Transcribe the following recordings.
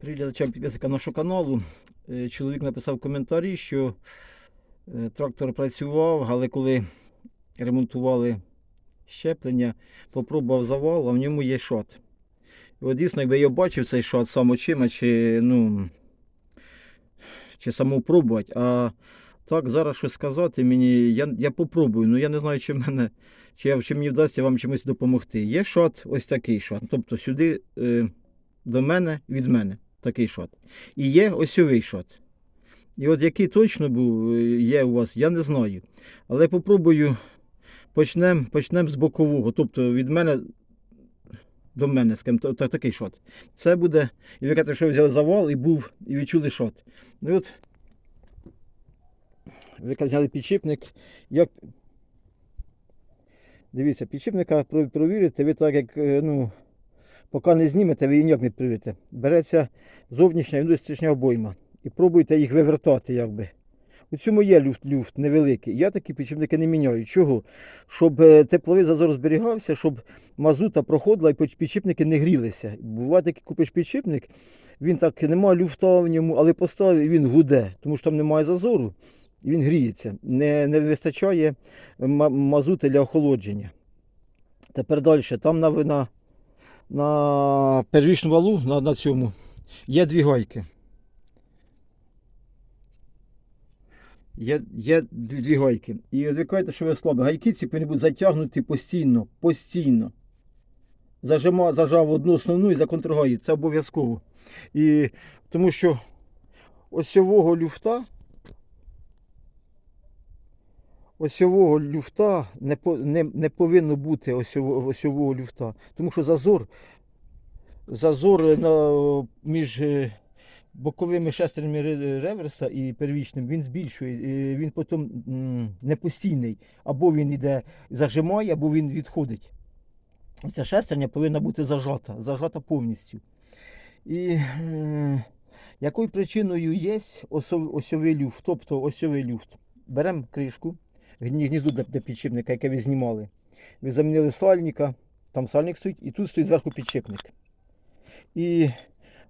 Привіт глядачам нашого каналу. Е, Чоловік написав коментарі, що е, трактор працював, але коли ремонтували щеплення, попробував завал, а в ньому є шот. І от дійсно, якби я бачив цей шот сам очима, чи, ну, чи самопробувати, а так зараз щось сказати мені, я, я попробую, ну я не знаю, чи, мене, чи, я, чи мені вдасться вам чимось допомогти. Є шот, ось такий шот. Тобто сюди. Е, до мене від мене такий шот. І є осьовий шот. І от який точно був, е, є у вас, я не знаю. Але попробую почнемо почнем з бокового. Тобто від мене до мене, то- то- такий шот. Це буде, і ви кажете, що взяли завал і був, і відчули шот. Ну і от ви взяли підшипник. Як... Дивіться, підшипника про- провірите, ви так як, е, ну, Поки не знімете, ви її ніяк не привірите. Береться зовнішня і внутрішня обойма. І пробуйте їх вивертати, якби. У цьому є люфт, люфт невеликий. Я такі підшипники не міняю. Чого? Щоб е, тепловий зазор зберігався, щоб мазута проходила і під- підшипники не грілися. Буває такий купиш підшипник, він так немає люфта в ньому, але поставив і він гуде, тому що там немає зазору, і він гріється. Не, не вистачає ма- мазути для охолодження. Тепер далі, там на, на на первічну валу на, на цьому є дві гайки. Є, є дві, дві гайки. І от ви кажете, що ви слабі. Гайки ці повинні бути затягнуті постійно. Постійно. Зажима, зажав одну основну і за контргаї. Це обов'язково. І тому що осьового люфта. Осьового люфта не, не, не повинно бути осьового, осьового люфта. Тому що зазор, зазор на, між е, боковими шестернями реверса і первічним він збільшує, він потім м, непостійний. Або він іде зажимає, або він відходить. Ця шестерня повинна бути зажата, зажата повністю. І е, якою причиною є осьовий люфт, тобто осьовий люфт? Беремо кришку, гніздо для, підшипника, яке ви знімали. Ви замінили сальника, там сальник стоїть, і тут стоїть зверху підшипник. І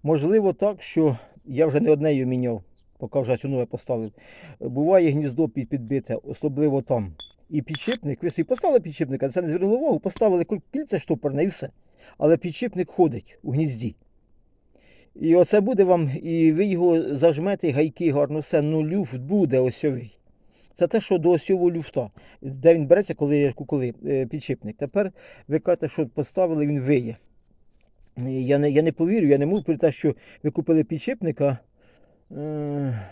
можливо так, що я вже не одне її міняв, поки вже цю нове поставив. Буває гніздо підбите, особливо там. І підшипник, ви собі поставили підшипника, це не звернули увагу, поставили кільце штопорне і все. Але підшипник ходить у гнізді. І оце буде вам, і ви його зажмете, гайки гарно все, ну люфт буде осьовий. Це те, що до осьового люфта, де він береться, коли, коли е, підшипник. Тепер ви кажете, що поставили, він виє. Я не, я не повірю, я не можу про те, що ви купили підшипника. Е,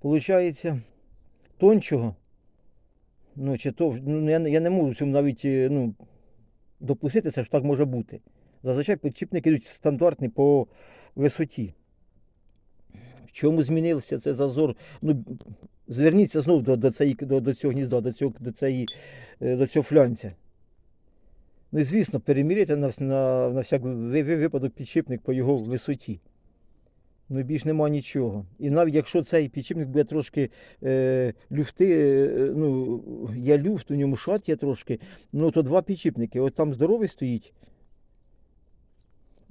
получається, тончого. Ну, чи то, ну, я, я не можу цьому навіть е, ну, допуститися, що так може бути. Зазвичай підшипники йдуть стандартні по висоті. Чому змінився цей зазор? Ну, зверніться знову до, до, цієї, до, до цього гнізда, до цього, до, цієї, е, до цього флянця. Ну і звісно, переміряйте на, на, на всяк ви- ви- випадок підшипник по його висоті. Ну більш нема нічого. І навіть якщо цей підшипник буде трошки е, люфти, е, ну, є люфт, у ньому шат є трошки, ну то два підшипники. От там здоровий стоїть.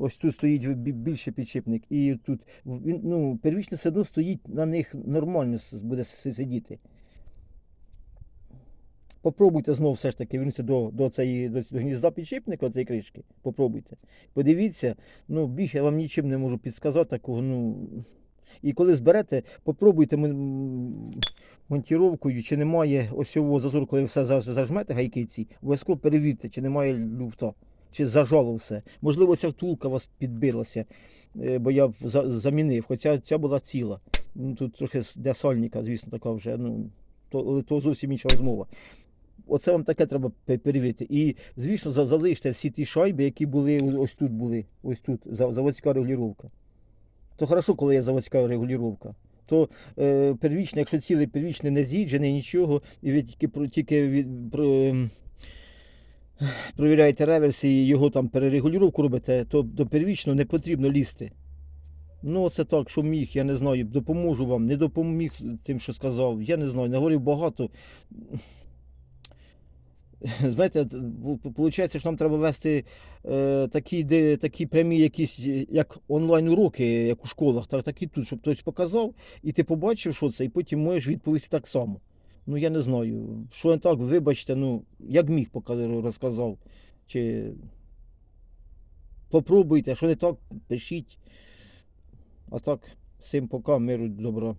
Ось тут стоїть більше підшипник. І тут він, ну, первічне одно стоїть на них нормально буде сидіти. Попробуйте знову все ж таки вернутися до, до, цієї, до, до гнізда підшипника, цієї кришки. Попробуйте. Подивіться, ну, більше я вам нічим не можу підсказати такого. Ну, і коли зберете, попробуйте монтіровкою, чи немає осьового зазору, коли ви все зажмете гайки ці, обов'язково перевірте, чи немає люфта, чи зажало все. Можливо, ця втулка вас підбилася, е, бо я замінив, хоча ця була ціла. Ну, тут трохи для сальника, звісно, така вже, ну, то, то зовсім інша розмова. Оце вам таке треба перевірити. І, звісно, залиште всі ті шайби, які були ось тут були, ось тут, заводська регулювання. То хорошо, коли є заводська регулювання. То е, первічне, якщо цілий первічний не з'їджений, нічого, і ви тільки, тільки від, про, ем, провіряєте реверс і його там перерегулювання робите, то до первічного не потрібно лізти. Ну, це так, що міг, я не знаю, допоможу вам, не допоміг тим, що сказав, я не знаю, наговорив багато. знаєте, виходить, що нам треба вести е, такі, де, такі прямі якісь, як онлайн-уроки, як у школах, так, так і тут, щоб хтось показав, і ти побачив, що це, і потім можеш відповісти так само. Ну, я не знаю. Що не так, вибачте, ну, як міг показав, розказав. Чи попробуйте, що не так, пишіть. А так, всім пока, миру, добра.